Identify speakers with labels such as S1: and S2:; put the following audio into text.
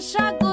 S1: shako